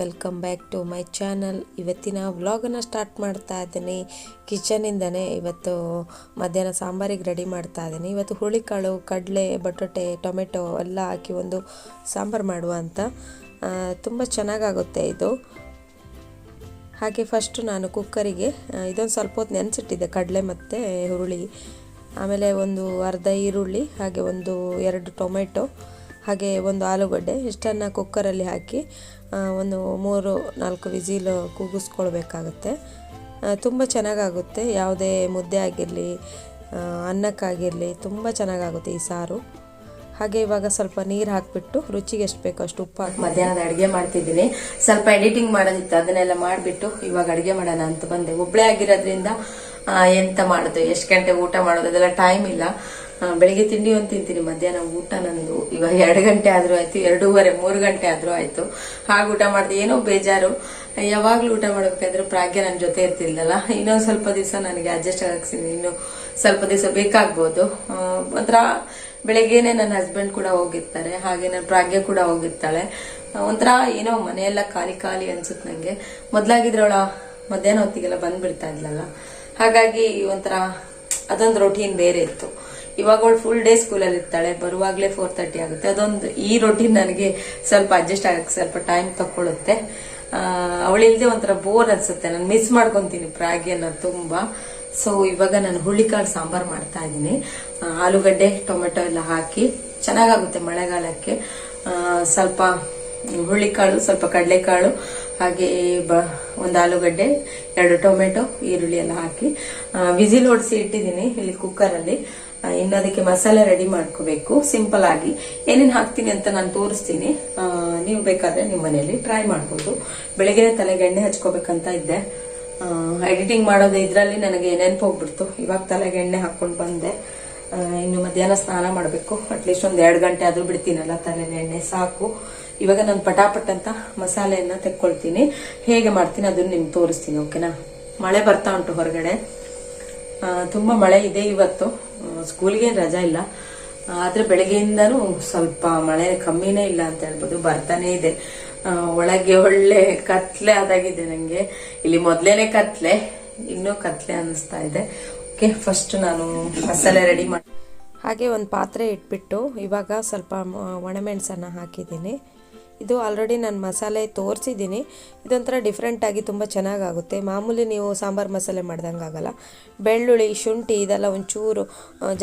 Welcome back to my channel. ಇವತ್ತಿನ ವ್ಲಾಗನ್ನು start ಮಾಡ್ತಾ ಇದ್ದೀನಿ. ಕಿಚನಿಂದನೇ ಇವತ್ತು ಮಧ್ಯಾಹ್ನ ಸಾಂಬಾರಿಗೆ ರೆಡಿ ಮಾಡ್ತಾ ಇದ್ದೀನಿ. ಇವತ್ತು ಹುಳಿಕಾಳು ಕಡಲೆ, ಬಟಾಟೆ, ಟೊಮೆಟೊ ಎಲ್ಲ ಹಾಕಿ ಒಂದು ಸಾಂಬಾರು ಮಾಡುವ ಅಂತ. ತುಂಬ ಚೆನ್ನಾಗಾಗುತ್ತೆ ಇದು. ಹಾಗೆ ಫಸ್ಟು ನಾನು ಕುಕ್ಕರಿಗೆ ಇದೊಂದು ಸ್ವಲ್ಪ ಹೊತ್ತು ನೆನೆಸಿಟ್ಟಿದ್ದೆ, ಕಡಲೆ ಮತ್ತು ಹುರುಳಿ. ಆಮೇಲೆ ಒಂದು ಅರ್ಧ ಈರುಳ್ಳಿ, ಹಾಗೆ ಒಂದು ಎರಡು ಟೊಮೆಟೊ, ಹಾಗೆ ಒಂದು ಆಲೂಗಡ್ಡೆ, ಇಷ್ಟನ್ನು ಕುಕ್ಕರಲ್ಲಿ ಹಾಕಿ ಒಂದು ಮೂರು, ನಾಲ್ಕು ವಿಜಿಲ್ ಕೂಗಿಸ್ಕೊಳ್ಬೇಕಾಗತ್ತೆ. ತುಂಬ ಚೆನ್ನಾಗಾಗುತ್ತೆ. ಯಾವುದೇ ಮುದ್ದೆ ಆಗಿರಲಿ ಅನ್ನಕ್ಕಾಗಿರಲಿ ತುಂಬ ಚೆನ್ನಾಗಾಗುತ್ತೆ ಈ ಸಾರು. ಹಾಗೆ ಇವಾಗ ಸ್ವಲ್ಪ ನೀರು ಹಾಕಿಬಿಟ್ಟು ರುಚಿಗೆ ಎಷ್ಟು ಬೇಕೋ ಅಷ್ಟು ಉಪ್ಪು ಹಾಕಿ ಮಧ್ಯಾಹ್ನದ ಅಡುಗೆ ಮಾಡ್ತಿದ್ದೀನಿ. ಸ್ವಲ್ಪ ಎಡಿಟಿಂಗ್ ಮಾಡೋದಿತ್ತು, ಅದನ್ನೆಲ್ಲ ಮಾಡಿಬಿಟ್ಟು ಇವಾಗ ಅಡುಗೆ ಮಾಡೋಣ ಅಂತ ಬಂದೆ. ಒಬ್ಬಳೇ ಆಗಿರೋದ್ರಿಂದ ಎಂತ ಮಾಡೋದು, ಎಷ್ಟು ಗಂಟೆ ಊಟ ಮಾಡೋದು, ಅದೆಲ್ಲ ಟೈಮ್ ಇಲ್ಲ. ಬೆಳಿಗ್ಗೆ ತಿಂಡಿ ಒಂದು ತಿಂತೀನಿ. ಮಧ್ಯಾಹ್ನ ಊಟ ನಂದು. ಇವಾಗ ಎರಡು ಗಂಟೆ ಆದ್ರೂ ಆಯ್ತು, ಎರಡೂವರೆ, ಮೂರು ಗಂಟೆ ಆದ್ರೂ ಆಯ್ತು. ಹಾಗೆ ಊಟ ಮಾಡಿದೆ. ಏನೋ ಬೇಜಾರು. ಯಾವಾಗ್ಲೂ ಊಟ ಮಾಡ್ಬೇಕಾದ್ರೆ ಪ್ರಾಗ್ಯ ನನ್ನ ಜೊತೆ ಇರ್ತಿಲ್ಲಲ್ಲ ಇನ್ನೊಂದು ಸ್ವಲ್ಪ ದಿವಸ ನನಗೆ ಅಡ್ಜಸ್ಟ್ ಆಗಕ್ಕೆ ಇನ್ನು ಸ್ವಲ್ಪ ದಿವಸ ಬೇಕಾಗ್ಬೋದು. ಒಂಥರ ಬೆಳಗ್ಗೆನೆ ನನ್ನ ಹಸ್ಬೆಂಡ್ ಕೂಡ ಹೋಗಿರ್ತಾರೆ. ಹಾಗೆ ನನ್ನ ಪ್ರಾಗ್ಯ ಕೂಡ ಹೋಗಿರ್ತಾಳೆ. ಒಂಥರ ಏನೋ ಮನೆಯೆಲ್ಲ ಖಾಲಿ ಖಾಲಿ ಅನ್ಸುತ್ತೆ ನಂಗೆ. ಮೊದ್ಲಾಗಿದ್ರವಳ ಮಧ್ಯಾಹ್ನ ಹೊತ್ತಿಗೆಲ್ಲ ಬಂದ್ಬಿಡ್ತಾ ಇದ್ಲಲ್ಲ? ಹಾಗಾಗಿ ಒಂಥರ ಅದೊಂದು ರೊಟೀನ್ ಬೇರೆ ಇತ್ತು. ಇವಾಗ ಅವಳು ಫುಲ್ ಡೇ ಸ್ಕೂಲಲ್ಲಿ ಇರ್ತಾಳೆ, ಬರುವಾಗಲೇ ಫೋರ್ ತರ್ಟಿ ಆಗುತ್ತೆ. ಅದೊಂದು, ಈ ರೊಟೀನ್ ನನಗೆ ಸ್ವಲ್ಪ ಅಡ್ಜಸ್ಟ್ ಆಗಕ್ಕೆ ಸ್ವಲ್ಪ ಟೈಮ್ ತಕೊಳ್ಳುತ್ತೆ ಅವಳಿಲ್ದೆ ಒಂಥರ ಬೋರ್ ಅನ್ಸುತ್ತೆ. ನಾನು ಮಿಸ್ ಮಾಡ್ಕೊಂತೀನಿ ಪ್ರಾಗಿಯನ್ನ ತುಂಬಾ. ಸೊ ಇವಾಗ ನಾನು ಹುಳ್ಳಿಕಾಳು ಸಾಂಬಾರ್ ಮಾಡ್ತಾ ಇದ್ದೀನಿ. ಆಲೂಗಡ್ಡೆ, ಟೊಮೆಟೊ ಎಲ್ಲ ಹಾಕಿ ಚೆನ್ನಾಗಾಗುತ್ತೆ ಮಳೆಗಾಲಕ್ಕೆ. ಸ್ವಲ್ಪ ಹುಳ್ಳಿಕಾಳು ಸ್ವಲ್ಪ ಕಡಲೆಕಾಳು, ಹಾಗೆ ಬ, ಒಂದು ಆಲೂಗಡ್ಡೆ, ಎರಡು ಟೊಮೆಟೊ, ಈರುಳ್ಳಿ ಎಲ್ಲ ಹಾಕಿ. ವಿಸಿಲ್ ಹೊಡಿಸಿ ಇಟ್ಟಿದ್ದೀನಿ ಇಲ್ಲಿ ಕುಕ್ಕರಲ್ಲಿ ಇನ್ನು ಅದಕ್ಕೆ ಮಸಾಲೆ ರೆಡಿ ಮಾಡ್ಕೋಬೇಕು. ಸಿಂಪಲ್ ಆಗಿ. ಏನೇನು ಹಾಕ್ತೀನಿ ಅಂತ ನಾನು ತೋರಿಸ್ತೀನಿ. ನೀವು ಬೇಕಾದ್ರೆ ನಿಮ್ಮ ಮನೆಯಲ್ಲಿ ಟ್ರೈ ಮಾಡ್ಬೋದು. ಬೆಳಗ್ಗೆ ತಲೆಗೆ ಎಣ್ಣೆ ಹಚ್ಕೋಬೇಕಂತ ಇದ್ದೆ. ಎಡಿಟಿಂಗ್ ಮಾಡೋದು ಇದರಲ್ಲಿ ನನಗೆ ನೆನಪು ಹೋಗ್ಬಿಡ್ತು. ಇವಾಗ ತಲೆಗೆ ಎಣ್ಣೆ ಹಾಕ್ಕೊಂಡು ಬಂದೆ. ಇನ್ನು ಮಧ್ಯಾಹ್ನ ಸ್ನಾನ ಮಾಡಬೇಕು. ಅಟ್ಲೀಸ್ಟ್ ಒಂದು ಎರಡು ಗಂಟೆ ಆದರೂ ಬಿಡ್ತೀನಲ್ಲ ತಲೆಗೆ ಎಣ್ಣೆ, ಸಾಕು. ಇವಾಗ ನಾನು ಪಟಾಪಟ್ ಅಂತ ಮಸಾಲೆಯನ್ನ ತೆಕ್ಕೊಳ್ತೀನಿ. ಹೇಗೆ ಮಾಡ್ತೀನಿ ಅದನ್ನು ನಿಮ್ಗೆ ತೋರಿಸ್ತೀನಿ ಓಕೆನಾ ಮಳೆ ಬರ್ತಾ ಉಂಟು ಹೊರಗಡೆ. ತುಂಬಾ ಮಳೆ ಇದೆ ಇವತ್ತು. ಸ್ಕೂಲ್ಗೆ ರಜಾ ಇಲ್ಲ. ಆದ್ರೆ ಬೆಳಗ್ಗೆಯಿಂದನೂ ಸ್ವಲ್ಪ ಮಳೆ ಕಮ್ಮಿನೇ ಇಲ್ಲ ಅಂತ ಹೇಳ್ಬೋದು. ಬರ್ತಾನೆ ಇದೆ. ಒಳಗೆ ಒಳ್ಳೆ ಕತ್ಲೆ ಆದಾಗಿದೆ ನಂಗೆ. ಇಲ್ಲಿ ಮೊದ್ಲೇನೆ ಕತ್ಲೆ, ಇನ್ನೂ ಕತ್ಲೆ ಅನ್ನಿಸ್ತಾ ಇದೆ. ಓಕೆ ಫಸ್ಟ್ ನಾನು ಮಸಾಲೆ ರೆಡಿ ಮಾಡಿ ಹಾಗೆ ಒಂದು ಪಾತ್ರೆ ಇಟ್ಬಿಟ್ಟು ಇವಾಗ ಸ್ವಲ್ಪ ಒಣಮೆಣಸನ್ನು ಹಾಕಿದ್ದೀನಿ. ಇದು ಆಲ್ರೆಡಿ ನಾನು ಮಸಾಲೆ ತೋರಿಸಿದ್ದೀನಿ. ಇದೊಂಥರ ಡಿಫ್ರೆಂಟಾಗಿ ತುಂಬ ಚೆನ್ನಾಗಾಗುತ್ತೆ. ಮಾಮೂಲಿ ನೀವು ಸಾಂಬಾರು ಮಸಾಲೆ ಮಾಡ್ದಂಗೆ ಆಗಲ್ಲ. ಬೆಳ್ಳುಳ್ಳಿ, ಶುಂಠಿ ಇದೆಲ್ಲ ಒಂಚೂರು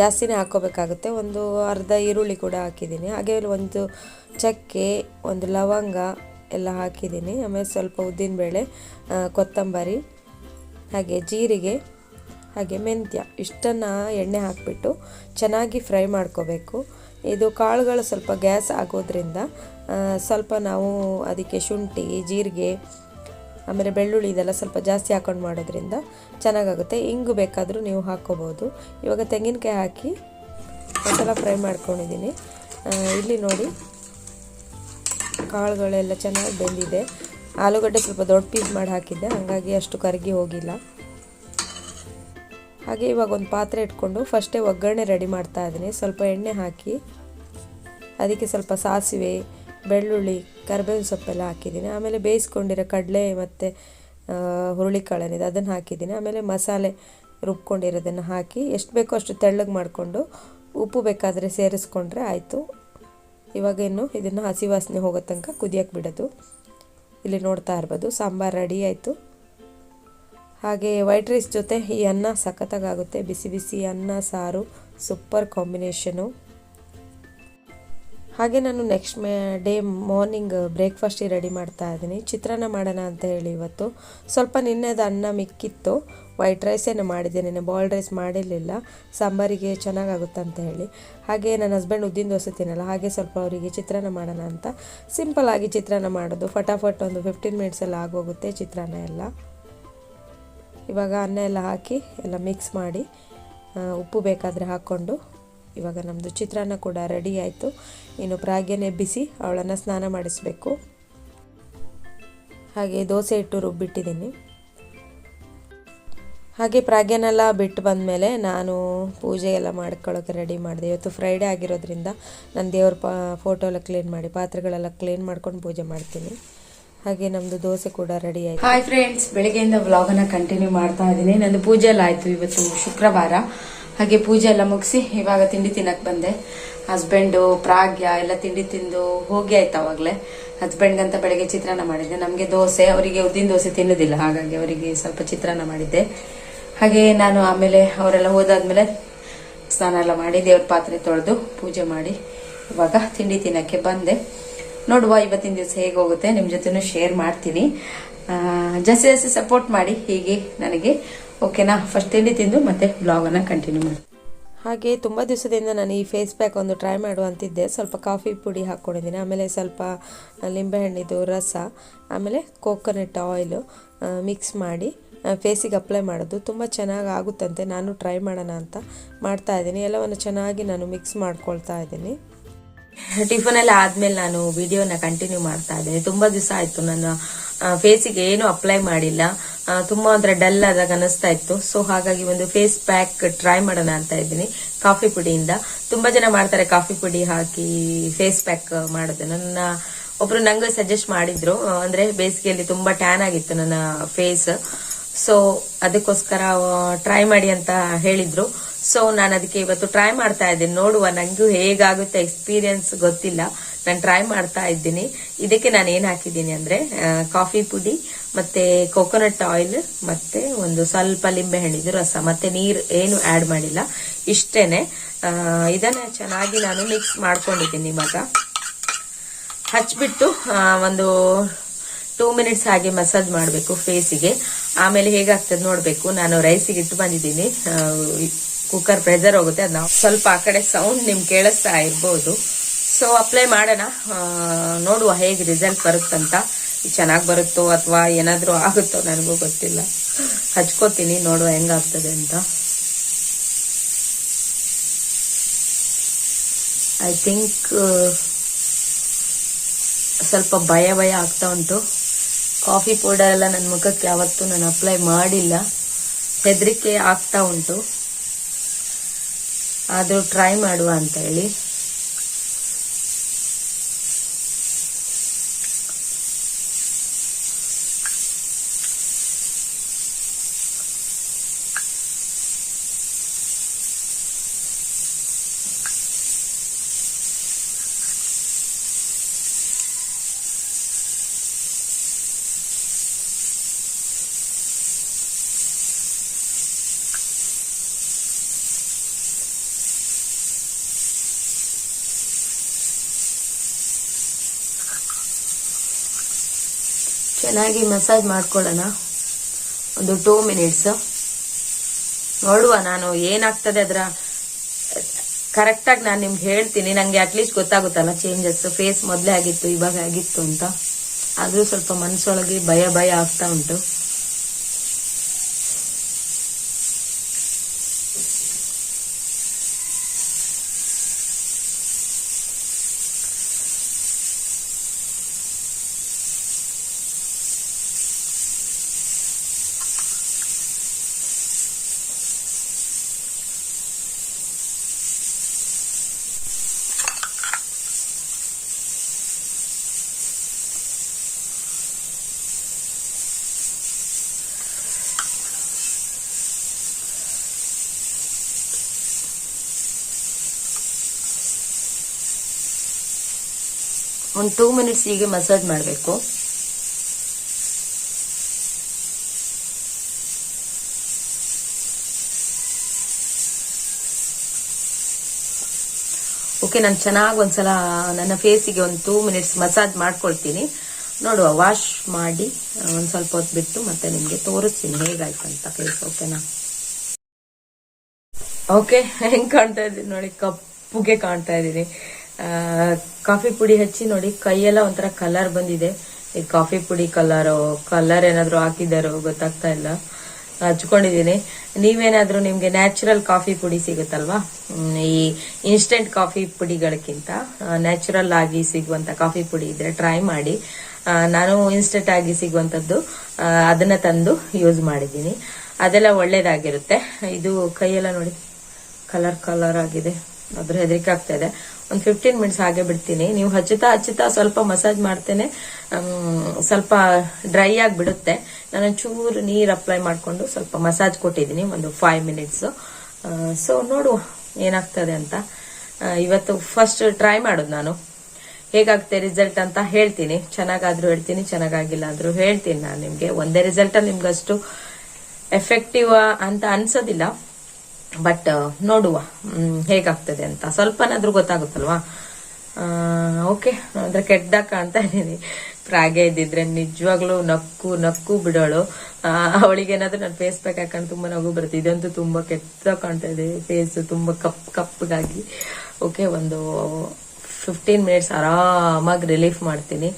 ಜಾಸ್ತಿನೇ ಹಾಕ್ಕೋಬೇಕಾಗುತ್ತೆ. ಒಂದು ಅರ್ಧ ಈರುಳ್ಳಿ ಕೂಡ ಹಾಕಿದ್ದೀನಿ. ಹಾಗೆ ಒಂದು ಚಕ್ಕೆ, ಒಂದು ಲವಂಗ ಎಲ್ಲ ಹಾಕಿದ್ದೀನಿ. ಆಮೇಲೆ ಸ್ವಲ್ಪ ಉದ್ದಿನಬೇಳೆ ಕೊತ್ತಂಬರಿ, ಹಾಗೆ ಜೀರಿಗೆ, ಹಾಗೆ ಮೆಂತ್ಯ ಇಷ್ಟನ್ನು ಎಣ್ಣೆ ಹಾಕಿಬಿಟ್ಟು ಚೆನ್ನಾಗಿ ಫ್ರೈ ಮಾಡ್ಕೋಬೇಕು. ಇದು ಕಾಳುಗಳು ಸ್ವಲ್ಪ ಗ್ಯಾಸ್ ಆಗೋದ್ರಿಂದ ಸ್ವಲ್ಪ ನಾವು ಅದಕ್ಕೆ ಶುಂಠಿ, ಜೀರಿಗೆ, ಆಮೇಲೆ ಬೆಳ್ಳುಳ್ಳಿ ಇದೆಲ್ಲ ಸ್ವಲ್ಪ ಜಾಸ್ತಿ ಹಾಕೊಂಡು ಮಾಡೋದ್ರಿಂದ ಚೆನ್ನಾಗಾಗುತ್ತೆ. ಇಂಗು ಬೇಕಾದರೂ ನೀವು ಹಾಕ್ಕೋಬೋದು. ಇವಾಗ ತೆಂಗಿನಕಾಯಿ ಹಾಕಿ ಒಂದ್ಸಲ ಫ್ರೈ ಮಾಡ್ಕೊಂಡಿದ್ದೀನಿ. ಇಲ್ಲಿ ನೋಡಿ ಕಾಳುಗಳೆಲ್ಲ ಚೆನ್ನಾಗಿ ಬೆಂದಿದೆ. ಆಲೂಗಡ್ಡೆ ಸ್ವಲ್ಪ ದೊಡ್ಡ ಪೀಸ್ ಮಾಡಿ ಹಾಕಿದ್ದೆ, ಹಾಗಾಗಿ ಅಷ್ಟು ಕರಗಿ ಹೋಗಿಲ್ಲ. ಹಾಗೆ ಇವಾಗ ಒಂದು ಪಾತ್ರೆ ಇಟ್ಕೊಂಡು ಫಸ್ಟೇ ಒಗ್ಗರಣೆ ರೆಡಿ ಮಾಡ್ತಾ ಇದ್ದೀನಿ. ಸ್ವಲ್ಪ ಎಣ್ಣೆ ಹಾಕಿ, ಅದಕ್ಕೆ ಸ್ವಲ್ಪ ಸಾಸಿವೆ, ಬೆಳ್ಳುಳ್ಳಿ, ಕರಿಬೇವಿನ ಸೊಪ್ಪೆಲ್ಲ ಹಾಕಿದ್ದೀನಿ. ಆಮೇಲೆ ಬೇಯಿಸ್ಕೊಂಡಿರೋ ಕಡಲೆ ಮತ್ತು ಹುರುಳಿಕಾಳೇನಿದೆ ಅದನ್ನು ಹಾಕಿದ್ದೀನಿ. ಆಮೇಲೆ ಮಸಾಲೆ ರುಬ್ಕೊಂಡಿರೋದನ್ನು ಹಾಕಿ, ಎಷ್ಟು ಬೇಕೋ ಅಷ್ಟು ತೆಳ್ಳಗೆ ಮಾಡಿಕೊಂಡು ಉಪ್ಪು ಬೇಕಾದರೆ ಸೇರಿಸ್ಕೊಂಡ್ರೆ ಆಯಿತು. ಇವಾಗೇನು ಇದನ್ನು ಹಸಿ ವಾಸನೆ ಹೋಗೋ ತನಕ ಕುದಿಯಕ್ಕೆ ಬಿಡೋದು. ಇಲ್ಲಿ ನೋಡ್ತಾ ಇರ್ಬೋದು, ಸಾಂಬಾರು ರೆಡಿ ಆಯಿತು. ಹಾಗೆ ವೈಟ್ ರೈಸ್ ಜೊತೆ ಈ ಅನ್ನ ಸಖತ್ತಾಗುತ್ತೆ ಬಿಸಿ ಬಿಸಿ ಅನ್ನ, ಸಾರು, ಸೂಪರ್ ಕಾಂಬಿನೇಷನು. ಹಾಗೆ ನಾನು ನೆಕ್ಸ್ಟ್ ಮೇ, ಡೇ ಮಾರ್ನಿಂಗ್ ಬ್ರೇಕ್ಫಾಸ್ಟಿಗೆ ರೆಡಿ ಮಾಡ್ತಾ ಇದ್ದೀನಿ. ಚಿತ್ರಾನ್ನ ಮಾಡೋಣ ಅಂತ ಹೇಳಿ ಇವತ್ತು. ಸ್ವಲ್ಪ ನಿನ್ನೆದು ಅನ್ನ ಮಿಕ್ಕಿತ್ತು. ವೈಟ್ ರೈಸೇನು ಮಾಡಿದ್ದೆ. ನಿನ್ನೆ ಬಾಯ್ಲ್ಡ್ ರೈಸ್ ಮಾಡಿರಲಿಲ್ಲ. ಸಾಂಬಾರಿಗೆ ಚೆನ್ನಾಗಾಗುತ್ತೆ ಅಂತ ಹೇಳಿ. ಹಾಗೆ ನನ್ನ ಹಸ್ಬೆಂಡ್ ಉದ್ದಿನ ದೋಸೆ ತಿನ್ನಲ್ಲ. ಹಾಗೆ ಸ್ವಲ್ಪ ಅವರಿಗೆ ಚಿತ್ರಾನ್ನ ಮಾಡೋಣ ಅಂತ. ಸಿಂಪಲ್ ಆಗಿ ಚಿತ್ರಾನ್ನ ಮಾಡೋದು. ಫಟಾಫಟ್ ಒಂದು ಫಿಫ್ಟೀನ್ ಮಿನಿಟ್ಸಲ್ಲಿ ಆಗೋಗುತ್ತೆ ಚಿತ್ರಾನ್ನ ಎಲ್ಲ. ಇವಾಗ ಅನ್ನ ಎಲ್ಲ ಹಾಕಿ ಎಲ್ಲ ಮಿಕ್ಸ್ ಮಾಡಿ ಉಪ್ಪು ಬೇಕಾದರೆ ಹಾಕ್ಕೊಂಡು ಇವಾಗ ನಮ್ಮದು ಚಿತ್ರಾನ್ನ ಕೂಡ ರೆಡಿ ಆಯಿತು. ಇನ್ನು ಪ್ರಾಗ್ಯನೇ ಬಿಸಿ, ಅವಳನ್ನು ಸ್ನಾನ ಮಾಡಿಸಬೇಕು. ಹಾಗೆ ದೋಸೆ ಇಟ್ಟು ರುಬ್ಬಿಟ್ಟಿದ್ದೀನಿ. ಹಾಗೆ ಪ್ರಾಗ್ಯನೆಲ್ಲ ಬಿಟ್ಟು ಬಂದಮೇಲೆ ನಾನು ಪೂಜೆ ಎಲ್ಲ ಮಾಡ್ಕೊಳ್ಳೋಕೆ ರೆಡಿ ಮಾಡಿದೆ. ಇವತ್ತು ಫ್ರೈಡೇ ಆಗಿರೋದ್ರಿಂದ ನಾನು ದೇವ್ರ ಪಾ ಫೋಟೋ ಎಲ್ಲ ಕ್ಲೀನ್ ಮಾಡಿ, ಪಾತ್ರೆಗಳೆಲ್ಲ ಕ್ಲೀನ್ ಮಾಡ್ಕೊಂಡು ಪೂಜೆ ಮಾಡ್ತೀನಿ. ಹಾಗೆ ನಮ್ದು ದೋಸೆ ಕೂಡ ರೆಡಿ ಆಯ್ತು. ಹಾಯ್ ಫ್ರೆಂಡ್ಸ್ ಬೆಳಗ್ಗೆಯಿಂದ ವ್ಲಾಗ್ ಅನ್ನ ಕಂಟಿನ್ಯೂ ಮಾಡ್ತಾ ಇದ್ದೀನಿ. ನಂದು ಪೂಜೆ ಎಲ್ಲ ಆಯ್ತು ಇವತ್ತು ಶುಕ್ರವಾರ. ಹಾಗೆ ಪೂಜೆ ಎಲ್ಲ ಮುಗಿಸಿ ಇವಾಗ ತಿಂಡಿ ತಿನ್ನಕ್ ಬಂದೆ. ಹಸ್ಬೆಂಡು ಪ್ರಾಗ್ಯ ಎಲ್ಲ ತಿಂಡಿ ತಿಂದು ಹೋಗಿ ಆಯ್ತು ಅವಾಗಲೇ. ಹಸ್ಬೆಂಡ್ಗಂತ ಬೆಳಗ್ಗೆ ಚಿತ್ರಾನ್ನ ಮಾಡಿದ್ದೆ. ನಮಗೆ ದೋಸೆ, ಅವರಿಗೆ ಉದ್ದಿನ ದೋಸೆ ತಿನ್ನೋದಿಲ್ಲ. ಹಾಗಾಗಿ ಅವರಿಗೆ ಸ್ವಲ್ಪ ಚಿತ್ರಾನ್ನ ಮಾಡಿದ್ದೆ. ಹಾಗೆ ನಾನು ಆಮೇಲೆ ಅವರೆಲ್ಲ ಹೋದಾದ್ಮೇಲೆ ಸ್ನಾನ ಎಲ್ಲ ಮಾಡಿ ದೇವ್ರ ಪಾತ್ರೆ ತೊಳೆದು ಪೂಜೆ ಮಾಡಿ ಇವಾಗ ತಿಂಡಿ ತಿನ್ನಕ್ಕೆ ಬಂದೆ. ನೋಡುವ ಇವತ್ತಿನ ದಿವಸ ಹೇಗೆ ಹೋಗುತ್ತೆ ನಿಮ್ಮ ಜೊತೆನೂ ಶೇರ್ ಮಾಡ್ತೀನಿ. ಜಾಸ್ತಿ ಜಾಸ್ತಿ ಸಪೋರ್ಟ್ ಮಾಡಿ, ಹೀಗೆ ನನಗೆ. ಓಕೆನಾ ಫಸ್ಟ್ ತಿಂಡಿ ತಿಂದು, ಮತ್ತೆ ಬ್ಲಾಗನ್ನು ಕಂಟಿನ್ಯೂ ಮಾಡಿ. ಹಾಗೆ ತುಂಬ ದಿವಸದಿಂದ ನಾನು ಈ ಫೇಸ್ ಪ್ಯಾಕ್ ಒಂದು ಟ್ರೈ ಮಾಡುವಂತಿದ್ದೆ ಸ್ವಲ್ಪ ಕಾಫಿ ಪುಡಿ ಹಾಕ್ಕೊಂಡಿದ್ದೀನಿ. ಆಮೇಲೆ ಸ್ವಲ್ಪ ಲಿಂಬೆಹಣ್ಣಿದು ರಸ, ಆಮೇಲೆ ಕೋಕೋನಟ್ ಆಯಿಲು ಮಿಕ್ಸ್ ಮಾಡಿ ಫೇಸಿಗೆ ಅಪ್ಲೈ ಮಾಡೋದು. ತುಂಬ ಚೆನ್ನಾಗಿ ಆಗುತ್ತಂತೆ. ನಾನು ಟ್ರೈ ಮಾಡೋಣ ಅಂತ ಮಾಡ್ತಾ ಇದ್ದೀನಿ. ಎಲ್ಲವನ್ನು ಚೆನ್ನಾಗಿ ನಾನು ಮಿಕ್ಸ್ ಮಾಡ್ಕೊಳ್ತಾ ಇದ್ದೀನಿ. ಟಿಫನ್ ಎಲ್ಲ ಆದ್ಮೇಲೆ ನಾನು ವಿಡಿಯೋನ ಕಂಟಿನ್ಯೂ ಮಾಡ್ತಾ ಇದ್ದೇನೆ ತುಂಬಾ ದಿವಸ ಆಯ್ತು ನನ್ನ ಫೇಸಿಗೆ ಏನು ಅಪ್ಲೈ ಮಾಡಿಲ್ಲ. ತುಂಬಾ ಅಂದ್ರೆ ಡಲ್ ಆದಾಗ ಅನಿಸ್ತಾ ಇತ್ತು. ಸೊ ಹಾಗಾಗಿ ಒಂದು ಫೇಸ್ ಪ್ಯಾಕ್ ಟ್ರೈ ಮಾಡೋಣ ಅಂತ ಇದ್ದೀನಿ ಕಾಫಿ ಪುಡಿಯಿಂದ. ತುಂಬಾ ಜನ ಮಾಡ್ತಾರೆ ಕಾಫಿ ಪುಡಿ ಹಾಕಿ ಫೇಸ್ ಪ್ಯಾಕ್ ಮಾಡೋದು ನನ್ನ ಒಬ್ರು ನಂಗೆ ಸಜೆಸ್ಟ್ ಮಾಡಿದ್ರು. ಅಂದ್ರೆ ಬೇಸಿಗೆಯಲ್ಲಿ ತುಂಬಾ ಟ್ಯಾನ್ ಆಗಿತ್ತು ನನ್ನ ಫೇಸ್ ಸೊ ಅದಕ್ಕೋಸ್ಕರ ಟ್ರೈ ಮಾಡಿ ಅಂತ ಹೇಳಿದ್ರು. ಸೊ ನಾನು ಅದಕ್ಕೆ ಇವತ್ತು ಟ್ರೈ ಮಾಡ್ತಾ ಇದ್ದೀನಿ. ನೋಡುವ ನನಗೂ ಹೇಗಾಗುತ್ತೆ ಎಕ್ಸ್ಪೀರಿಯನ್ಸ್ ಗೊತ್ತಿಲ್ಲ. ನಾನು ಟ್ರೈ ಮಾಡ್ತಾ ಇದ್ದೀನಿ. ಇದಕ್ಕೆ ನಾನು ಏನ್ ಹಾಕಿದ್ದೀನಿ ಅಂದ್ರೆ ಕಾಫಿ ಪುಡಿ, ಮತ್ತೆ ಕೊಕೊನಟ್ ಆಯಿಲ್ ಮತ್ತೆ ಒಂದು ಸ್ವಲ್ಪ ಲಿಂಬೆ ಹಣ್ಣಿದು ರಸ, ಮತ್ತೆ ನೀರು ಏನು ಆಡ್ ಮಾಡಿಲ್ಲ. ಇಷ್ಟೇನೆ. ಇದನ್ನ ಚೆನ್ನಾಗಿ ನಾನು ಮಿಕ್ಸ್ ಮಾಡ್ಕೊಂಡಿದ್ದೀನಿ ಇವಾಗ. ಹಚ್ಬಿಟ್ಟು ಒಂದು ಟೂ ಮಿನಿಟ್ಸ್ ಹಾಗೆ ಮಸಾಜ್ ಮಾಡಬೇಕು ಫೇಸಿಗೆ ಆಮೇಲೆ ಹೇಗಾಗ್ತದೆ ನೋಡಬೇಕು. ನಾನು ರೈಸಿಗೆ ಇಟ್ಟು ಬಂದಿದ್ದೀನಿ. ಕುಕ್ಕರ್ ಪ್ರೆಜರ್ ಹೋಗುತ್ತೆ ಅದನ್ನ ಸ್ವಲ್ಪ ಆ ಕಡೆ ಸೌಂಡ್ ನಿಮ್ ಕೇಳಿಸ್ತಾ ಇರ್ಬೋದು. ಸೊ ಅಪ್ಲೈ ಮಾಡೋಣ. ನೋಡುವ ಹೇಗೆ ರಿಸಲ್ಟ್ ಬರುತ್ತಂತ ಚೆನ್ನಾಗಿ ಬರುತ್ತೋ ಅಥವಾ ಏನಾದರೂ ಆಗುತ್ತೋ ನನಗೂ ಗೊತ್ತಿಲ್ಲ. ಹಚ್ಕೋತೀನಿ, ನೋಡುವ ಹೆಂಗಾಗ್ತದೆ ಅಂತ. ಐ ಥಿಂಕ್ ಸ್ವಲ್ಪ ಭಯ ಭಯ ಆಗ್ತಾ ಉಂಟು. ಕಾಫಿ ಪೌಡರ್ ಎಲ್ಲ ನನ್ನ ಮುಖಕ್ಕೆ ಯಾವತ್ತೂ ನಾನು ಅಪ್ಲೈ ಮಾಡಿಲ್ಲ. ಹೆದರಿಕೆ ಆಗ್ತಾ ಉಂಟು. ಆದರೂ ಟ್ರೈ ಮಾಡುವ ಅಂತ ಹೇಳಿ ಚೆನ್ನಾಗಿ ಮಸಾಜ್ ಮಾಡ್ಕೊಳ್ಳೋಣ. ಒಂದು ಟೂ ಮಿನಿಟ್ಸ್ ನೋಡುವ ನಾನು ಏನಾಗ್ತದೆ ಅದರ ಕರೆಕ್ಟಾಗಿ ನಾನು ನಿಮ್ಗೆ ಹೇಳ್ತೀನಿ. ನನಗೆ ಅಟ್ಲೀಸ್ಟ್ ಗೊತ್ತಾಗುತ್ತಲ್ಲ ಚೇಂಜಸ್ ಫೇಸ್ ಮೊದಲೇ ಆಗಿತ್ತು, ಇವಾಗ ಆಗಿತ್ತು ಅಂತ. ಆದರೂ ಸ್ವಲ್ಪ ಮನಸ್ಸೊಳಗೆ ಭಯ ಭಯ ಆಗ್ತಾ ಉಂಟು. ಒಂದು ಟೂ ಮಿನಿಟ್ಸ್ ಹೀಗೆ ಮಸಾಜ್ ಮಾಡಬೇಕು. ಓಕೆ ನಾನು ಚೆನ್ನಾಗಿ ಒಂದ್ಸಲ ನನ್ನ ಫೇಸಿಗೆ ಒಂದು ಟೂ ಮಿನಿಟ್ಸ್ ಮಸಾಜ್ ಮಾಡ್ಕೊಳ್ತೀನಿ. ನೋಡುವ ವಾಶ್ ಮಾಡಿ ಒಂದು ಸ್ವಲ್ಪ ಹೊತ್ತು ಬಿಟ್ಟು ಮತ್ತೆ ನಿಮಗೆ ತೋರಿಸ್ತೀನಿ ಹೇಗಾಯ್ತಂತ ಫೇಸ್ ಓಕೆನಾ ಓಕೆ ಹೆಂಗ್ ಕಾಣ್ತಾ ಇದ್ದೀನಿ ನೋಡಿ, ಕಪ್ಪುಗೆ ಕಾಣ್ತಾ ಇದ್ದೀನಿ. ಕಾಫಿ ಪುಡಿ ಹಚ್ಚಿ ನೋಡಿ, ಕೈಯೆಲ್ಲ ಒಂಥರ ಕಲರ್ ಬಂದಿದೆ. ಈ ಕಾಫಿ ಪುಡಿ ಕಲರ್ ಕಲರ್ ಏನಾದ್ರು ಹಾಕಿದಾರೋ ಗೊತ್ತಾಗ್ತಾ ಇಲ್ಲ. ಹಚ್ಕೊಂಡಿದ್ದೀನಿ. ನೀವೇನಾದ್ರೂ ನಿಮ್ಗೆ ನ್ಯಾಚುರಲ್ ಕಾಫಿ ಪುಡಿ ಸಿಗುತ್ತಲ್ವಾ? ಈ ಇನ್ಸ್ಟೆಂಟ್ ಕಾಫಿ ಪುಡಿಗಳಕ್ಕಿಂತ ನ್ಯಾಚುರಲ್ ಆಗಿ ಸಿಗುವಂತ ಕಾಫಿ ಪುಡಿ ಇದ್ರೆ ಟ್ರೈ ಮಾಡಿ. ನಾನು ಇನ್ಸ್ಟೆಂಟ್ ಆಗಿ ಸಿಗುವಂತದ್ದು ಅದನ್ನ ತಂದು ಯೂಸ್ ಮಾಡಿದ್ದೀನಿ. ಅದೆಲ್ಲ ಒಳ್ಳೇದಾಗಿರುತ್ತೆ. ಇದು ಕೈಯೆಲ್ಲ ನೋಡಿ ಕಲರ್ ಕಲರ್ ಆಗಿದೆ. ಅದ್ರ ಹೆದರಿಕೆ ಆಗ್ತಾ ಇದೆ. ಒಂದು ಫಿಫ್ಟೀನ್ ಮಿನಿಟ್ಸ್ ಹಾಗೆ ಬಿಡ್ತೀನಿ. ನೀವು ಹಚ್ಚುತ್ತಾ ಹಚ್ಚುತ್ತಾ ಸ್ವಲ್ಪ ಮಸಾಜ್ ಮಾಡ್ತೇನೆ. ಸ್ವಲ್ಪ ಡ್ರೈ ಆಗಿ ಬಿಡುತ್ತೆ ನಾನು ಚೂರು ನೀರು ಅಪ್ಲೈ ಮಾಡಿಕೊಂಡು ಸ್ವಲ್ಪ ಮಸಾಜ್ ಕೊಟ್ಟಿದ್ದೀನಿ, ಒಂದು ಫೈವ್ ಮಿನಿಟ್ಸು ಸೊ ನೋಡು ಏನಾಗ್ತದೆ ಅಂತ. ಇವತ್ತು ಫಸ್ಟ್ ಟ್ರೈ ಮಾಡೋದು ನಾನು. ಹೇಗಾಗುತ್ತೆ ರಿಸಲ್ಟ್ ಅಂತ ಹೇಳ್ತೀನಿ. ಚೆನ್ನಾಗಾದ್ರೂ ಹೇಳ್ತೀನಿ, ಚೆನ್ನಾಗಾಗಿಲ್ಲ ಅಂದ್ರೂ ಹೇಳ್ತೀನಿ ನಾನು ನಿಮಗೆ. ಒಂದೇ ರಿಸಲ್ಟಲ್ಲಿ ನಿಮ್ಗಷ್ಟು ಎಫೆಕ್ಟಿವ್ ಅಂತ ಅನ್ಸೋದಿಲ್ಲ. ಬಟ್ ನೋಡುವ. ಹೇಗಾಗ್ತದೆ ಅಂತ. ಸ್ವಲ್ಪನಾದ್ರೂ ಗೊತ್ತಾಗುತ್ತಲ್ವಾ? ಓಕೆ ಅಂದ್ರೆ ಕೆಟ್ಟದಾಗ ಕಾಣ್ತಾ ಇದ್ದೀನಿ ಪ್ರಾಗೆ ಇದ್ದಿದ್ರೆ ನಿಜವಾಗ್ಲೂ ನಕ್ಕು ನಕ್ಕು ಬಿಡೋಳು. ಅವಳಿಗೆ ಏನಾದ್ರೂ ನಾನು ಫೇಸ್ ಪ್ಯಾಕ್ ಹಾಕೊಂಡು ತುಂಬಾ ನಗು ಬರುತ್ತೆ. ಇದಂತೂ ತುಂಬಾ ಕೆಟ್ಟ ಕಾಣ್ತಾ ಇದೆ. ಫೇಸ್ ತುಂಬಾ ಕಪ್ ಕಪ್ಪಗಾಗಿ ಓಕೆ ಒಂದು ಫಿಫ್ಟೀನ್ ಮಿನಿಟ್ಸ್ ಆರಾಮಾಗಿ ರಿಲೀಫ್ ಮಾಡ್ತೀನಿ.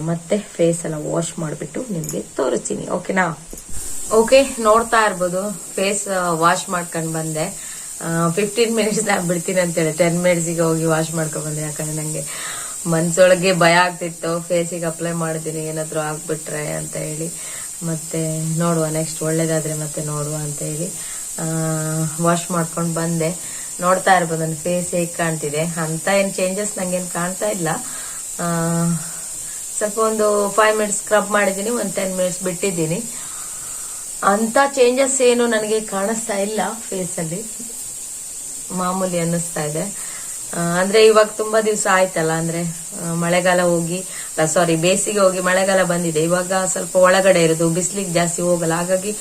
ಮತ್ತೆ ಫೇಸ್ ಎಲ್ಲ ವಾಶ್ ಮಾಡಿಬಿಟ್ಟು ನಿಮಗೆ ತೋರಿಸ್ತೀನಿ. ಓಕೆನಾ ಓಕೆ ನೋಡ್ತಾ ಇರ್ಬೋದು. ಫೇಸ್ ವಾಶ್ ಮಾಡ್ಕೊಂಡು ಬಂದೆ. ಫಿಫ್ಟೀನ್ ಮಿನಿಟ್ಸ್ ನಾನು ಬಿಡ್ತೀನಿ ಅಂತೇಳಿ ಟೆನ್ ಮಿನಿಟ್ಸಿಗೆ ಹೋಗಿ ವಾಶ್ ಮಾಡ್ಕೊಂಡ್ ಬಂದೆ. ಯಾಕಂದ್ರೆ ನಂಗೆ ಮನ್ಸೊಳಗೆ ಭಯ ಆಗ್ತಿತ್ತು. ಫೇಸಿಗೆ ಅಪ್ಲೈ ಮಾಡಿದ್ದೀನಿ. ಏನಾದ್ರು ಆಗ್ಬಿಟ್ರೆ ಅಂತ ಹೇಳಿ. ಮತ್ತೆ ನೋಡುವ. ನೆಕ್ಸ್ಟ್ ಒಳ್ಳೇದಾದ್ರೆ ಮತ್ತೆ ನೋಡುವ ಅಂತ ಹೇಳಿ. ವಾಶ್ ಮಾಡ್ಕೊಂಡು ಬಂದೆ. ನೋಡ್ತಾ ಇರ್ಬೋದು. ನನ್ನ ಫೇಸ್ ಹೇಗೆ ಕಾಣ್ತಿದೆ? ಅಂತ ಏನು ಚೇಂಜಸ್ ನಂಗೇನು ಕಾಣ್ತಾ ಇಲ್ಲ. ಸ್ವಲ್ಪ ಒಂದು ಫೈವ್ ಮಿನಿಟ್ಸ್ ಸ್ಕ್ರಬ್ ಮಾಡಿದ್ದೀನಿ. ಒಂದು ಟೆನ್ ಮಿನಿಟ್ಸ್ ಬಿಟ್ಟಿದ್ದೀನಿ. ಅಂತ ಚೇಂಜಸ್ ಏನು ನನಗೆ ಕಾಣಿಸ್ತಾ ಇಲ್ಲ ಫೇಸ್ ಅಲ್ಲಿ. ಮಾಮೂಲಿ ಅನ್ನಿಸ್ತಾ ಇದೆ. ಅಂದ್ರೆ ಇವಾಗ ತುಂಬಾ ದಿವಸ ಆಯ್ತಲ್ಲ, ಅಂದ್ರೆ ಮಳೆಗಾಲ ಹೋಗಿ ಸಾರಿ ಬೇಸಿಗೆ ಹೋಗಿ ಮಳೆಗಾಲ ಬಂದಿದೆ. ಇವಾಗ ಸ್ವಲ್ಪ ಒಳಗಡೆ ಇರೋದು, ಬಿಸಿಲಿಗೆ ಜಾಸ್ತಿ ಹೋಗಲ್ಲ. ಹಾಗಾಗಿ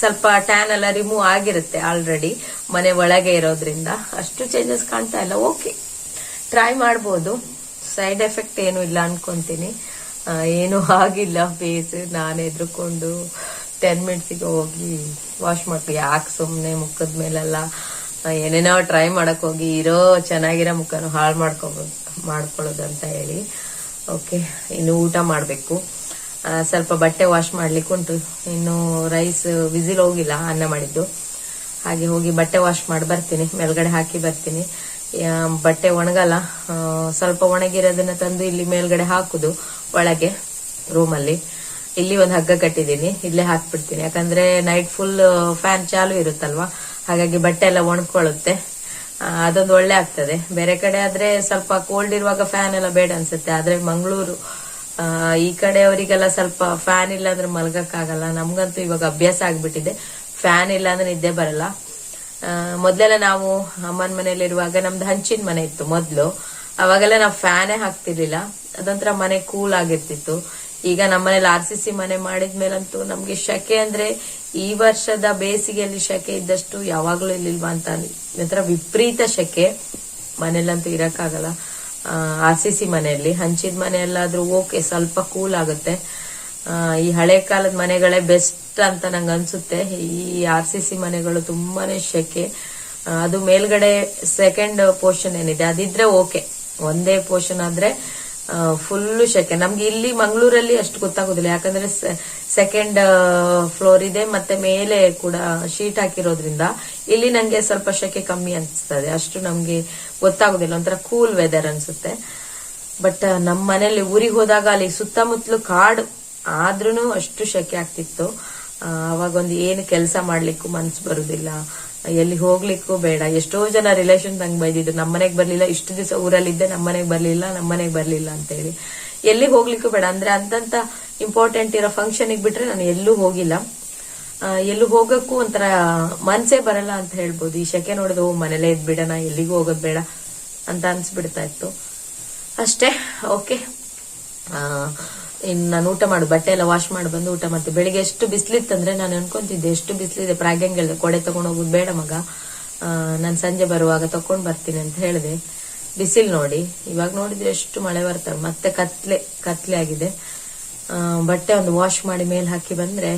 ಸ್ವಲ್ಪ ಟ್ಯಾನ್ ಎಲ್ಲ ರಿಮೂವ್ ಆಗಿರುತ್ತೆ ಆಲ್ರೆಡಿ ಮನೆ ಒಳಗೆ ಇರೋದ್ರಿಂದ. ಅಷ್ಟು ಚೇಂಜಸ್ ಕಾಣ್ತಾ ಇಲ್ಲ. ಓಕೆ ಟ್ರೈ ಮಾಡ್ಬೋದು. ಸೈಡ್ ಎಫೆಕ್ಟ್ ಏನು ಇಲ್ಲ ಅನ್ಕೊಂತೀನಿ. ಏನೂ ಆಗಿಲ್ಲ ಫೇಸ್ ನಾನು ಎದ್ರುಕೊಂಡು. ಟೆನ್ ಮಿನಿಟ್ಸಿಗೆ ಹೋಗಿ ವಾಶ್ ಮಾಡ್ತೀವಿ ಯಾಕೆ ಸುಮ್ಮನೆ ಮುಖದ ಮೇಲೆಲ್ಲ? ಏನೇನೋ ಟ್ರೈ ಮಾಡಕ್ ಹೋಗಿ, ಇರೋ ಚೆನ್ನಾಗಿರೋ ಮುಖನು ಹಾಳು ಮಾಡ್ಕೋಬೋದು ಮಾಡ್ಕೊಳ್ಳೋದು ಅಂತ ಹೇಳಿ. ಓಕೆ ಇನ್ನು ಊಟ ಮಾಡಬೇಕು. ಸ್ವಲ್ಪ ಬಟ್ಟೆ ವಾಶ್ ಮಾಡ್ಲಿಕ್ಕೆ ಉಂಟು. ಇನ್ನು ರೈಸ್ ವಿಸಿಲ್ ಹೋಗಿಲ್ಲ, ಅನ್ನ ಮಾಡಿದ್ದು. ಹಾಗೆ ಹೋಗಿ ಬಟ್ಟೆ ವಾಶ್ ಮಾಡಿ ಬರ್ತೀನಿ. ಮೇಲ್ಗಡೆ ಹಾಕಿ ಬರ್ತೀನಿ. ಬಟ್ಟೆ ಒಣಗಲ್ಲ. ಸ್ವಲ್ಪ ಒಣಗಿರೋದನ್ನ ತಂದು ಇಲ್ಲಿ ಮೇಲ್ಗಡೆ ಹಾಕುದು, ಒಳಗೆ ರೂಮಲ್ಲಿ ಇಲ್ಲಿ ಒಂದು ಹಗ್ಗ ಕಟ್ಟಿದ್ದೀನಿ, ಇಲ್ಲೇ ಹಾಕ್ಬಿಡ್ತೀನಿ. ಯಾಕಂದ್ರೆ ನೈಟ್ ಫುಲ್ ಫ್ಯಾನ್ ಚಾಲು ಇರುತ್ತಲ್ವಾ? ಹಾಗಾಗಿ ಬಟ್ಟೆ ಎಲ್ಲ ಒಣಕೊಳ್ಳುತ್ತೆ ಅದೊಂದು ಒಳ್ಳೆ ಆಗ್ತದೆ. ಬೇರೆ ಕಡೆ ಆದ್ರೆ ಸ್ವಲ್ಪ ಕೋಲ್ಡ್ ಇರುವಾಗ ಫ್ಯಾನ್ ಎಲ್ಲ ಬೇಡ ಅನ್ಸುತ್ತೆ. ಆದ್ರೆ ಮಂಗಳೂರು ಈ ಈ ಕಡೆಯವರಿಗೆಲ್ಲ ಸ್ವಲ್ಪ ಫ್ಯಾನ್ ಇಲ್ಲ ಅಂದ್ರೆ ಮಲ್ಗಕ್ಕಾಗಲ್ಲ. ನಮ್ಗಂತೂ ಇವಾಗ ಅಭ್ಯಾಸ ಆಗ್ಬಿಟ್ಟಿದೆ. ಫ್ಯಾನ್ ಇಲ್ಲ ಅಂದ್ರೆ ನಿದ್ದೆ ಬರಲ್ಲ. ಮೊದ್ಲೆಲ್ಲ ನಾವು ಅಮ್ಮನ ಮನೇಲಿರುವಾಗ ನಮ್ದು ಹಂಚಿನ ಮನೆ ಇತ್ತು ಮೊದ್ಲು. ಅವಾಗೆಲ್ಲ ನಾವು ಫ್ಯಾನೇ ಹಾಕ್ತಿರ್ಲಿಲ್ಲ. ಅದೊಂಥರ ಮನೆ ಕೂಲ್ ಆಗಿರ್ತಿತ್ತು. ಈಗ ನಮ್ಮನೇಲಿ ಆರ್ ಸಿ ಸಿ ಮನೆ ಮಾಡಿದ್ಮೇಲಂತೂ ನಮ್ಗೆ ಶಕೆ ಅಂದ್ರೆ ಈ ವರ್ಷದ ಬೇಸಿಗೆಯಲ್ಲಿ ಶಕೆ ಇದ್ದಷ್ಟು ಯಾವಾಗ್ಲೂ ಇಲ್ಲಿಲ್ವಾ ಅಂತ ಒಂಥರ ವಿಪರೀತ ಶಕೆ ಮನೇಲಂತೂ ಇರಕ್ಕಾಗಲ್ಲ. ಆರ್ ಸಿ ಸಿ ಮನೆಯಲ್ಲಿ, ಹಂಚಿದ ಮನೆಯಲ್ಲಾದ್ರೂ ಓಕೆ, ಸ್ವಲ್ಪ ಕೂಲ್ ಆಗುತ್ತೆ. ಈ ಹಳೆ ಕಾಲದ ಮನೆಗಳೇ ಬೆಸ್ಟ್ ಅಂತ ನಂಗೆ ಅನ್ಸುತ್ತೆ. ಈ ಆರ್ ಸಿ ಸಿ ಮನೆಗಳು ತುಂಬಾನೇ ಶೆಕೆ. ಅದು ಮೇಲ್ಗಡೆ ಸೆಕೆಂಡ್ ಪೋರ್ಷನ್ ಏನಿದೆ, ಅದಿದ್ರೆ ಓಕೆ. ಒಂದೇ ಪೋರ್ಷನ್ ಆದ್ರೆ ಫುಲ್ಲು ಶೆಕೆ ನಮ್ಗೆ ಇಲ್ಲಿ ಮಂಗಳೂರಲ್ಲಿ ಅಷ್ಟು ಗೊತ್ತಾಗೋದಿಲ್ಲ. ಯಾಕಂದ್ರೆ ಸೆಕೆಂಡ್ ಫ್ಲೋರ್ ಇದೆ, ಮತ್ತೆ ಮೇಲೆ ಕೂಡ ಶೀಟ್ ಹಾಕಿರೋದ್ರಿಂದ ಇಲ್ಲಿ ನಂಗೆ ಸ್ವಲ್ಪ ಶೆಕೆ ಕಮ್ಮಿ ಅನ್ಸ್ತದೆ. ಅಷ್ಟು ನಮ್ಗೆ ಗೊತ್ತಾಗೋದಿಲ್ಲ. ಒಂಥರ ಕೂಲ್ ವೆದರ್ ಅನ್ಸುತ್ತೆ. ಬಟ್ ನಮ್ಮ ಮನೇಲಿ ಊರಿಗೆ ಹೋದಾಗ ಅಲ್ಲಿ ಸುತ್ತಮುತ್ತಲು ಕಾಡು ಆದ್ರೂ ಅಷ್ಟು ಶೆಕೆ ಆಗ್ತಿತ್ತು. ಅವಾಗ ಒಂದು ಏನು ಕೆಲಸ ಮಾಡ್ಲಿಕ್ಕೂ ಮನ್ಸು ಬರುದಿಲ್ಲ. ಎಲ್ಲಿ ಹೋಗ್ಲಿಕ್ಕೂ ಬೇಡ. ಎಷ್ಟೋ ಜನ ರಿಲೇಷನ್ ನಂಗೆ ಬೈದಿದ್ರು. ನಮ್ಮನೆಗೆ ಬರ್ಲಿಲ್ಲ ಇಷ್ಟು ದಿವಸ ಊರಲ್ಲಿದ್ದೆ ನಮ್ಮನೆಗೆ ಬರ್ಲಿಲ್ಲ ನಮ್ಮನೆಗೆ ಬರ್ಲಿಲ್ಲ ಅಂತ ಹೇಳಿ ಎಲ್ಲಿ ಹೋಗ್ಲಿಕ್ಕೂ ಬೇಡ. ಅಂದ್ರೆ ಅಂತಂತ ಇಂಪಾರ್ಟೆಂಟ್ ಇರೋ ಫಂಕ್ಷನಿಗೆ ಬಿಟ್ರೆ ನಾನು ಎಲ್ಲೂ ಹೋಗಿಲ್ಲ. ಆ, ಎಲ್ಲೂ ಹೋಗಕ್ಕೂ ಒಂಥರ ಮನ್ಸೇ ಬರಲ್ಲ ಅಂತ ಹೇಳ್ಬೋದು. ಈ ಶೆಕೆ ನೋಡಿದ್ರು ಮನೇಲೇ ಇದ್ ಬಿಡೋಣ ಎಲ್ಲಿಗೂ ಹೋಗೋದ್ ಬೇಡ ಅಂತ ಅನ್ಸ್ಬಿಡ್ತಾ ಇತ್ತು. ಅಷ್ಟೇ. ಓಕೆ. ಇನ್ನು ನಾನು ಊಟ ಮಾಡು, ಬಟ್ಟೆ ಎಲ್ಲ ವಾಶ್ ಮಾಡಿ, ಬಂದು ಊಟ ಮತ್ತೆ ಬೆಳಿಗ್ಗೆ ಎಷ್ಟು ಬಿಸಿಲಿತ್ತಂದ್ರೆ ನಾನು ಅನ್ಕೊಂತಿದ್ದೆ, ಎಷ್ಟು ಬಿಸಿಲಿದೆ ಪ್ರಾಗ್ಯಂಗ್ ಹೇಳಿದೆ ಕೊಡೆ ತಗೊಂಡು ಹೋಗೋದು ಬೇಡ ಮಗ. ನಾನು ಸಂಜೆ ಬರುವಾಗ ತಕೊಂಡು ಬರ್ತೀನಿ ಅಂತ ಹೇಳಿದೆ. ಬಿಸಿಲು ನೋಡಿ, ಇವಾಗ ನೋಡಿದ್ರೆ ಎಷ್ಟು ಮಳೆ ಬರ್ತಾರೆ. ಮತ್ತೆ ಕತ್ಲೆ ಕತ್ಲೆ ಆಗಿದೆ. ಬಟ್ಟೆ ಒಂದು ವಾಶ್ ಮಾಡಿ ಮೇಲೆ ಹಾಕಿ ಬಂದ್ರೆ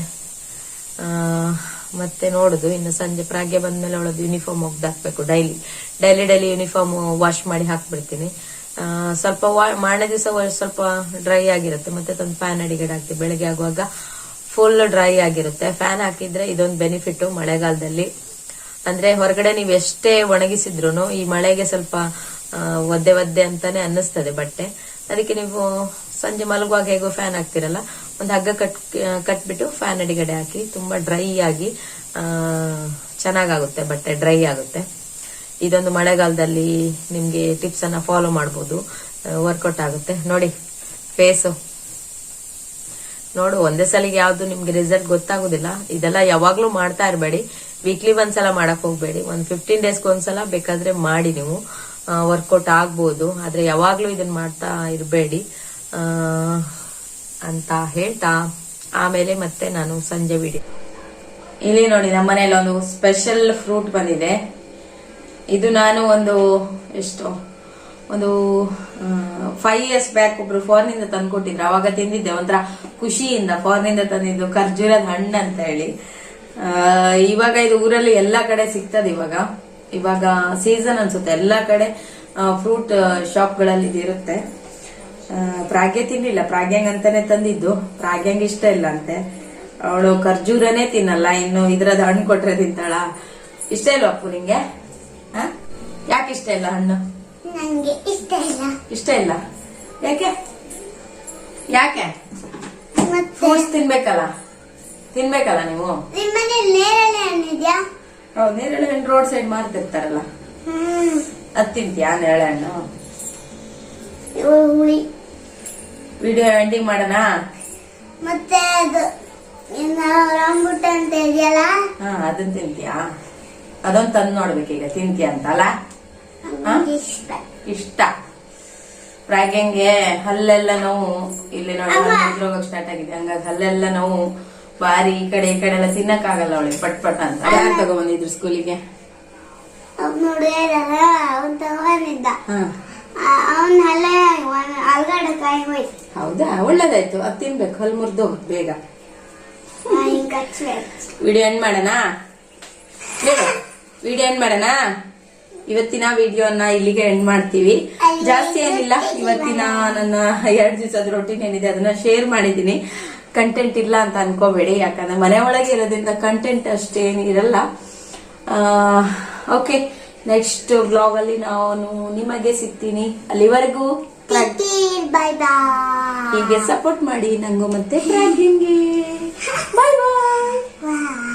ಮತ್ತೆ ನೋಡುದು. ಇನ್ನು ಸಂಜೆ ಪ್ರಾಗ್ಯ ಬಂದ್ಮೇಲೆ ಅವಳದ್ದು uniform ಒಗ್ದಾಕ್ಬೇಕು. Daily daily daily uniform wash ಮಾಡಿ ಹಾಕ್ಬಿಡ್ತೀನಿ. ಸ್ವಲ್ಪ ಮಾರನೇ ದಿವಸ ಸ್ವಲ್ಪ ಡ್ರೈ ಆಗಿರುತ್ತೆ. ಮತ್ತೆ ತಂದು ಫ್ಯಾನ್ ಅಡಿಗಡೆ ಹಾಕ್ತೀವಿ. ಬೆಳಗ್ಗೆ ಆಗುವಾಗ ಫುಲ್ ಡ್ರೈ ಆಗಿರುತ್ತೆ. ಫ್ಯಾನ್ ಹಾಕಿದ್ರೆ ಇದೊಂದು ಬೆನಿಫಿಟ್ ಮಳೆಗಾಲದಲ್ಲಿ. ಅಂದ್ರೆ ಹೊರಗಡೆ ನೀವು ಎಷ್ಟೇ ಒಣಗಿಸಿದ್ರು ಈ ಮಳೆಗೆ ಸ್ವಲ್ಪ ಒದ್ದೆ ಒದ್ದೆ ಅಂತಾನೆ ಅನ್ನಿಸ್ತದೆ ಬಟ್ಟೆ. ಅದಕ್ಕೆ ನೀವು ಸಂಜೆ ಮಲಗುವಾಗ ಹೇಗೋ ಫ್ಯಾನ್ ಹಾಕ್ತಿರಲ್ಲ. ಒಂದು ಹಗ್ಗ ಕಟ್ ಕಟ್ಬಿಟ್ಟು ಫ್ಯಾನ್ ಅಡಿಗಡೆ ಹಾಕಿ, ತುಂಬಾ ಡ್ರೈ ಆಗಿ ಚೆನ್ನಾಗಾಗುತ್ತೆ ಬಟ್ಟೆ ಡ್ರೈ ಆಗುತ್ತೆ. ಇದೊಂದು ಮಳೆಗಾಲದಲ್ಲಿ ನಿಮಗೆ ಅನ್ನ ಫಾಲೋ ಮಾಡಬಹುದು ವರ್ಕೌಟ್ ಆಗುತ್ತೆ. ನೋಡಿ ಫೇಸು ನೋಡು, ಒಂದೇ ಸಲಿಗೆ ಯಾವ್ದು ನಿಮ್ಗೆ ರಿಸಲ್ಟ್ ಗೊತ್ತಾಗೋದಿಲ್ಲ. ಇದೆಲ್ಲ ಯಾವಾಗ್ಲೂ ಮಾಡ್ತಾ ಇರಬೇಡಿ. ವೀಕ್ಲಿ ಒಂದ್ಸಲ ಮಾಡಕ್ ಹೋಗ್ಬೇಡಿ. ಒಂದ್ ಫಿಫ್ಟೀನ್ ಡೇಸ್ಗೆ ಒಂದ್ಸಲ ಬೇಕಾದ್ರೆ ಮಾಡಿ ನೀವು. ವರ್ಕೌಟ್ ಆಗ್ಬೋದು. ಆದ್ರೆ ಯಾವಾಗ್ಲೂ ಇದನ್ನ ಮಾಡ್ತಾ ಇರಬೇಡಿ. ಅಂತ ಹೇಳ್ತಾ ಆಮೇಲೆ ಮತ್ತೆ ನಾನು ಸಂಜೆ ಬಿಡಿ ಇಲ್ಲಿ ನೋಡಿ, ನಮ್ಮನೇಲಿ ಒಂದು ಸ್ಪೆಷಲ್ ಫ್ರೂಟ್ ಬಂದಿದೆ. ಇದು ನಾನು ಒಂದು ಎಷ್ಟು, ಒಂದು ಫೈವ್ ಇಯರ್ಸ್ ಬ್ಯಾಕ್ ಒಬ್ರು ಇಂದ ತಂದ್ಕೊಟ್ಟಿದ್ರು. ಅವಾಗ ತಿಂದಿದ್ದೆ. ಒಂಥರ ಖುಷಿಯಿಂದ ಫಾರಿನ್ ಇಂದ ತಂದಿದ್ದು ಖರ್ಜೂರದ ಹಣ್ಣು ಅಂತ ಹೇಳಿ. ಇವಾಗ ಇದು ಊರಲ್ಲಿ ಎಲ್ಲಾ ಕಡೆ ಸಿಗ್ತದೆ ಇವಾಗ. ಇವಾಗ ಸೀಸನ್ ಅನ್ಸುತ್ತೆ. ಎಲ್ಲಾ ಕಡೆ ಫ್ರೂಟ್ ಶಾಪ್ಗಳಲ್ಲಿ ಇದಿರುತ್ತೆ ಪ್ರಾಗ್ಯ ತಿನ್ನಿಲ್ಲ ಪ್ರಾಗ್ಯಂಗ್ ಅಂತಾನೆ ತಂದಿದ್ದು. ಪ್ರಾಗ್ಯಂಗ್ ಇಷ್ಟ ಇಲ್ಲ ಅಂತೆ. ಅವಳು ಖರ್ಜೂರನೇ ತಿನ್ನಲ್ಲ. ಇನ್ನು ಇದ್ರದ ಹಣ್ಣು ಕೊಟ್ರೆ ತಿಂತಾಳ? ಇಷ್ಟ ಇಲ್ಲ ಅಪ್ಪು ನಿಂಗೆ? ಯಾಕೆ ಇಷ್ಟ ಇಲ್ಲ ಹಣ್ಣು? ನಂಗೆ ಇಷ್ಟ ಇಲ್ಲ. ಇಷ್ಟ ಇಲ್ಲ? ಯಾಕೆ? ಯಾಕೆ? ಮತ್ತೆ? ಫ್ರೂಟ್ಸ್ ತಿನ್ಬೇಕಲ್ಲ? ತಿನ್ಬೇಕಲ್ಲ ನೀವು? ನಿಮ್ಮನೆ ನೇರಳೆ ಹಣ್ಣಿದ್ಯಾ ಹೌದು ನೇರಳೆ ಹಣ್ಣು ರೋಡ್ ಸೈಡ್ ಮಾರ್ತಿರ್ತಾರಲ್ಲ ಅದ್ ತಿಂತೀಯಾ ನೇರಳೆ ಹಣ್ಣು? ಇವು ಹುಳಿ. ವಿಡಿಯೋ ಎಂಡಿಂಗ್ ಮಾಡೋಣ? ಮತ್ತೆ ಅದು ರಂಬುಟ ಅಂತ ಇದೆಯಲ್ಲ? ಹಾ ಅದನ್ನ ತಿಂತೀಯಾ? ಅದೊಂದ್ ತಂದು ನೋಡ್ಬೇಕೀಗ ತಿಂತಿ ಅಂತ ಅಲ್ಲ ಇಷ್ಟ. ಪ್ರಾಗೆಂಗೆ ಹಲ್ಲೆಲ್ಲ ನೋವು ಇಲ್ಲಿ ನೋಡಿ ಹೋಗಕ್ ಸ್ಟಾರ್ಟ್ ಆಗಿದೆ. ಹಂಗಾಗಿ ಹಲ್ಲೆಲ್ಲ ನೋವು ಬಾರಿ ಈ ಕಡೆ ಈ ಕಡೆ ಎಲ್ಲ ತಿನ್ನಕ್ ಆಗಲ್ಲ ಅವಳಿಗೆ ಪಟ್ ಪಟ್ ಅಂತ. ಯಾರು ತಗೊಂಬಂದಿದ್ರು ಸ್ಕೂಲಿಗೆ? ಹೌದಾ? ಒಳ್ಳೇದಾಯ್ತು. ಅದ್ ತಿನ್ಬೇಕು ಹಲ್ ಮುರ್ದು ಬೇಗ. ವಿಡಿಯೋ ಎಂಡ್ ಮಾಡೋಣ? ವಿಡಿಯೋ ಏನ್ ಮಾಡೋಣ? ಇವತ್ತಿನ ವಿಡಿಯೋನ ಇಲ್ಲಿಗೆ ಎಂಡ್ ಮಾಡ್ತೀವಿ. ಜಾಸ್ತಿ ಏನಿಲ್ಲ. ಇವತ್ತಿನ ನನ್ನ ಎರಡು ದಿವಸದ ರೊಟೀನ್ ಏನಿದೆ ಅದನ್ನ ಶೇರ್ ಮಾಡಿದೀನಿ ಕಂಟೆಂಟ್ ಇಲ್ಲ ಅಂತ ಅನ್ಕೋಬೇಡಿ. ಯಾಕಂದ್ರೆ ಮನೆ ಒಳಗೆ ಇರೋದ್ರಿಂದ ಕಂಟೆಂಟ್ ಅಷ್ಟೇನು ಇರಲ್ಲ. ಓಕೆ ನೆಕ್ಸ್ಟ್ ಬ್ಲಾಗ್ ಅಲ್ಲಿ ನಾನು ನಿಮಗೆ ಸಿಗ್ತೀನಿ. ಅಲ್ಲಿವರೆಗೂ ಹೀಗೆ ಸಪೋರ್ಟ್ ಮಾಡಿ. ನಂಗು ಮತ್ತೆ ಬಾಯ್ ಬಾಯ್